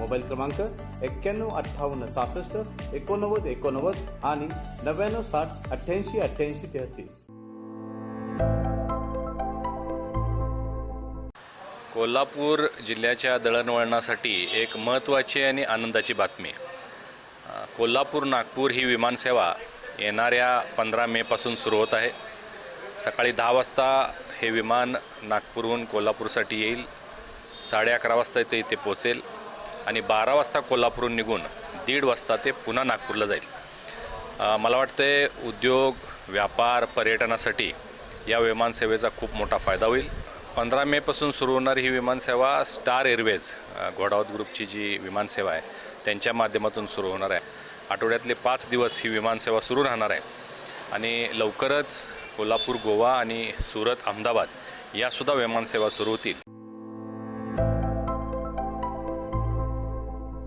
Mobile क्रमांक एक्क्याण्णव अठ्ठावन्न सहासष्ट एकोणनव्वद एकोणनव्वद आणि नव्याण्णव साठ अठ्ठ्याऐंशी अठ्ठ्याऐंशी तेहतीस. कोल्हापूर जिल्ह्याच्या दळणवळणासाठी एक महत्त्वाची आणि आनंदाची बातमी. कोल्हापूर नागपूर ही विमानसेवा येणाऱ्या पंधरा मेपासून सुरू होत आहे. सकाळी दहा वाजता हे विमान नागपूरहून कोल्हापूरसाठी येईल. साडे अकरा वाजता ते इथे पोचेल आणि बारा वाजता कोल्हापूरहून निघून दीड वाजता ते पुन्हा नागपूरला जाईल. मला वाटते उद्योग व्यापार पर्यटनासाठी या विमानसेवेचा खूप मोठा फायदा होईल. पंधरा मेपासून सुरू होणारी ही विमानसेवा स्टार एअरवेज घोडावत ग्रुपची जी विमानसेवा आहे त्यांच्या माध्यमातून सुरू होणार आहे. आठवड्यातले पाच दिवस ही विमानसेवा सुरू राहणार आहे. आणि लवकरच कोल्हापूर गोवा आणि सुरत अहमदाबाद यासुद्धा विमानसेवा सुरू होतील.